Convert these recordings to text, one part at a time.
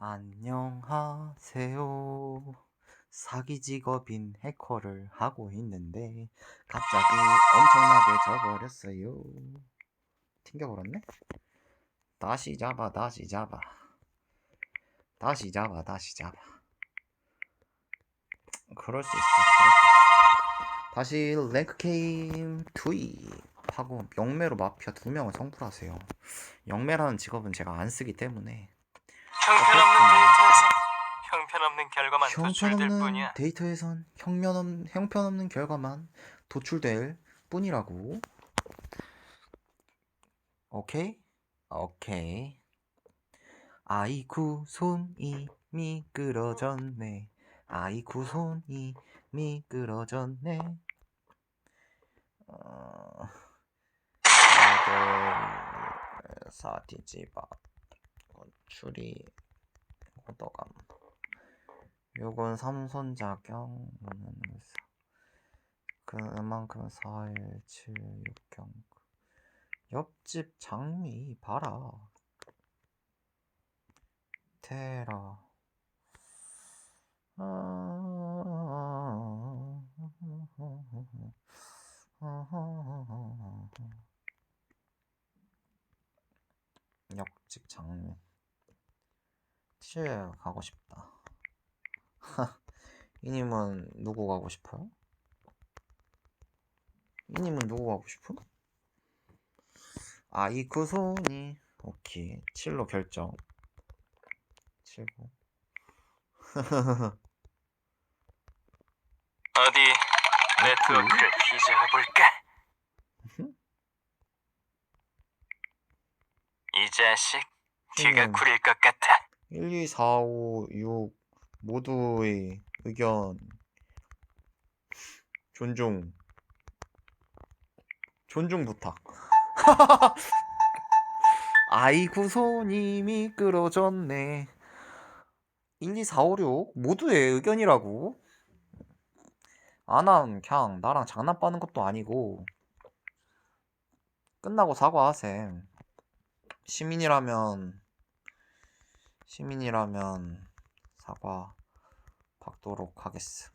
안녕하세요. 사기 직업인 해커를 하고 있는데 갑자기 엄청나게 져버렸어요. 튕겨버렸네? 다시 잡아, 다시 잡아. 다시 잡아, 다시 잡아. 그럴 수 있어, 그럴 수 있어. 다시 랭크 게임 투입 하고 영매로 마피아 두 명을 성불하세요. 영매라는 직업은 제가 안 쓰기 때문에 형편없는 그렇구나. 데이터에서 형편없는 결과만 도출될 형편없는 뿐이야. 데이터에선 형편없는, 형편없는 결과만 도출될 뿐이라고. 오케이? 오케이. 아이쿠 손이 미끄러졌네. 아이쿠 손이 미끄러졌네. 어... 이걸 사디지바 추리 호더감. 요건 삼손작용 문은의사 그만큼 4일 7 6경. 옆집 장미 봐라. 테라 옆집 장미 칠 가고 싶다 이님은 누구 가고 싶어요? 이님은 누구 가고 싶어? 아이쿠 손이 오케이 7로 결정 7고 어디 네트워크를 뒤져볼까? 이 자식 뒤가 음. 구릴 것 같아. 1, 2, 4, 5, 6 모두의 의견 존중. 존중 부탁. 아이고 손이 미끄러졌네. 1, 2, 4, 5, 6 모두의 의견이라고. 아난 그냥 나랑 장난 빠는 것도 아니고. 끝나고 사과하셈. 시민이라면 시민이라면 사과 받도록 하겠어.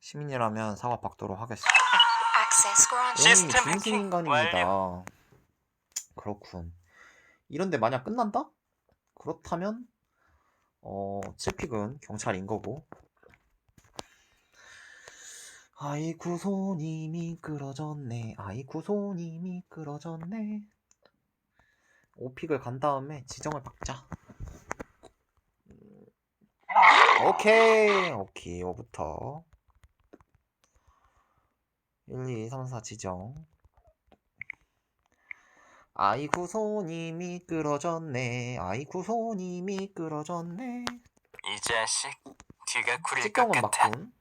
시민이라면 사과 받도록 하겠어. Access granted. 오님 시스템 해킹 중수인간입니다. 그렇군. 이런데 만약 끝난다? 그렇다면 어 채픽은 경찰인 거고. 아이쿠 손이 미끄러졌네. 아이쿠 손이 미끄러졌네. 오픽을 간 다음에 지정을 박자. 음, 오케이, 오케이, 5부터 1, 2, 3, 4 지정. 아이쿠 손이 미끄러졌네. 아이쿠 손이 미끄러졌네. 이 자식 뒤가 구릴 것 직경은 같아. 맞군.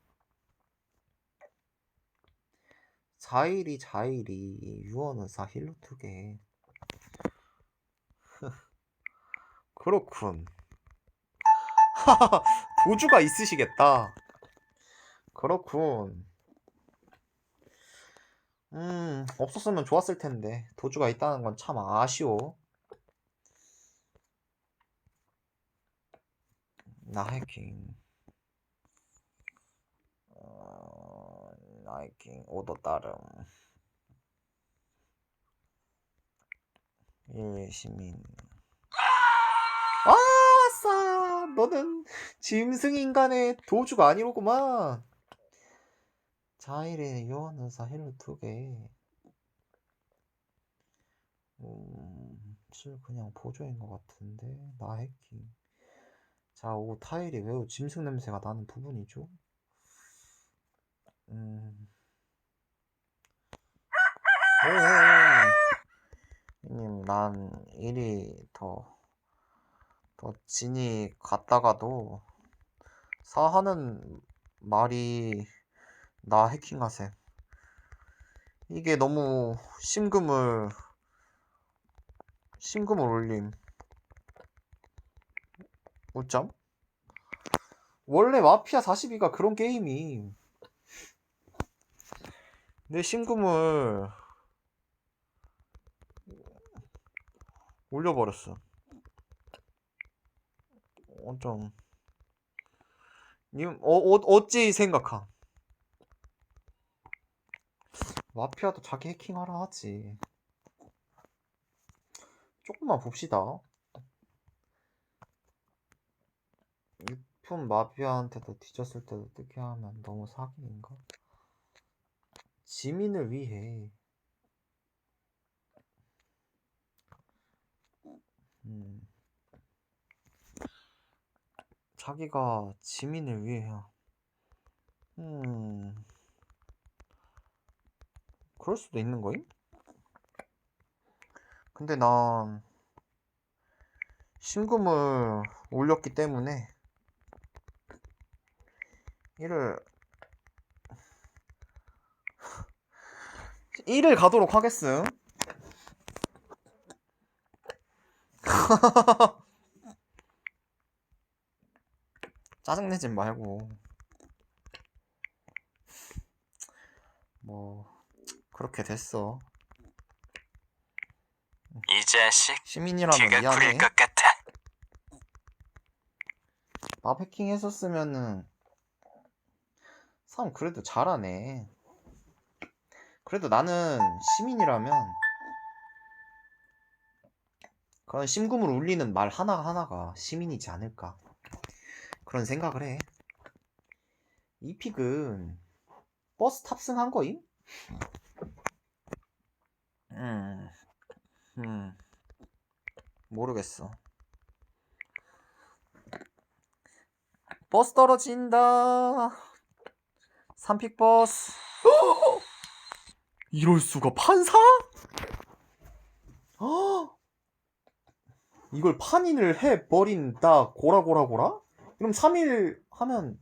4일이 자일이 유언은 4힐로 두 개 그렇군. 도주가 있으시겠다. 그렇군. 음, 없었으면 좋았을 텐데. 도주가 있다는 건 참 아쉬워. 나 해킹. 어, 나 해킹. 오더 따름. 일 시민. 아싸! 너는 짐승 인간의 도주가 아니로구만. 자일의 요한의사 힐을 두 개. 음, 7 그냥 보조인 것 같은데. 나 해킹. 자, 오 타일이 매우 짐승 냄새가 나는 부분이죠. 음. 오, 님, 난 일이 더, 더 진이 갔다가도 사하는 말이 나 해킹하셈. 이게 너무 심금을, 심금을 올림. 웃잠? 원래 마피아 42가 그런 게임이 내 심금을 올려버렸어. 어, 좀 니, 어, 어, 어찌 생각함? 마피아도 자기 해킹하라 하지. 조금만 봅시다. 유품 마피아한테도 뒤졌을 때도 어떻게 하면 너무 사기인가? 지민을 위해. 음. 자기가 지민을 위해. 음. 그럴 수도 있는 거임? 근데 난 신금을 올렸기 때문에 이를 1을 가도록 하겠음. 짜증내지 말고 뭐 그렇게 됐어. 이 자식 시민이라면 뒤가 미안해. 구릴 것 같아. 밥 해킹 했었으면은 사람 그래도 잘하네. 그래도 나는 시민이라면 그런 심금을 울리는 말 하나하나가 시민이지 않을까. 그런 생각을 해. 이 픽은 버스 탑승한 거임? 음, 음, 모르겠어. 버스 떨어진다. 삼픽 버스. 이럴 수가 판사? 어? 이걸 판인을 해 버린다. 고라 고라 고라? 그럼 3일 하면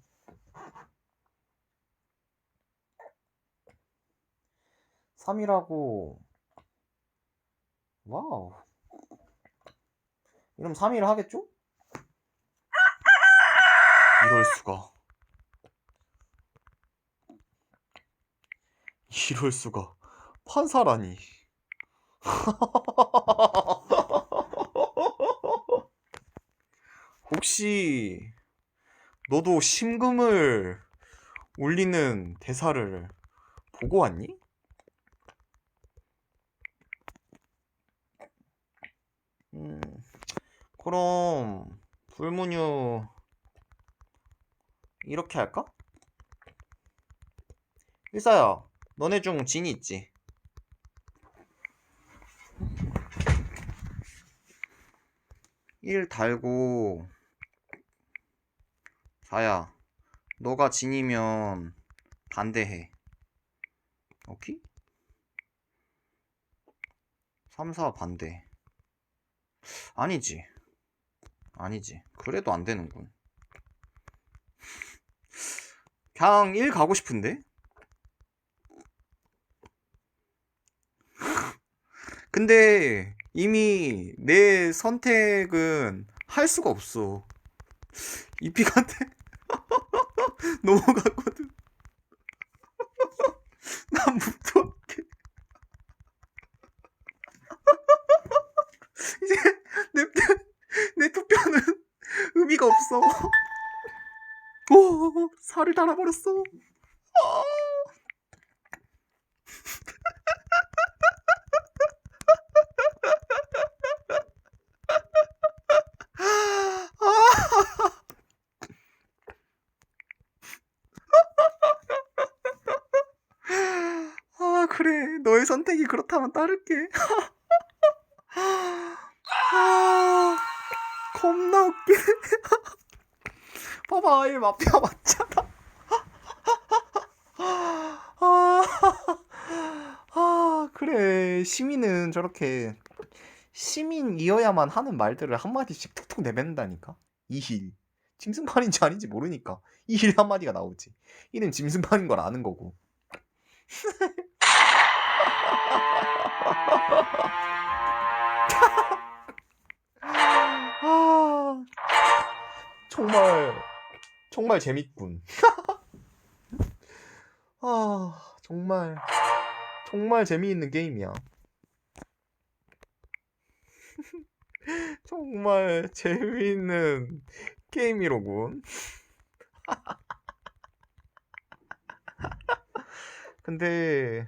삼일하고 와우. 이러면 3일 하겠죠? 이럴 수가. 이럴 수가. 판사라니. 혹시 너도 심금을 울리는 대사를 보고 왔니? 음, 그럼 불문유 이렇게 할까? 일사야, 너네 중 진이 있지? 일 달고 사야, 너가 진이면 반대해. 오케이? 3, 4 반대. 아니지. 아니지. 그래도 안 되는군. 그냥 1 가고 싶은데? 근데 이미 내 선택은 할 수가 없어. 이픽한테 넘어갔거든. 난 묵도할게. 이제 내, 내 투표는 의미가 없어. 오, 살을 달아버렸어. 선택이 그렇다면 따를게. 아, 겁나 웃기네. 봐봐, 이 마피아 맞잖아. 아, 아, 그래. 시민은 저렇게 시민이어야만 하는 말들을 한마디씩 툭툭 내뱉는다니까. 이힐. 짐승판인지 아닌지 모르니까. 이힐 한마디가 나오지. 이는 짐승판인 걸 아는 거고. 아, 정말 정말 재밌군. 아, 정말 정말 재미있는 게임이야. 정말 재미있는 게임이로군. 근데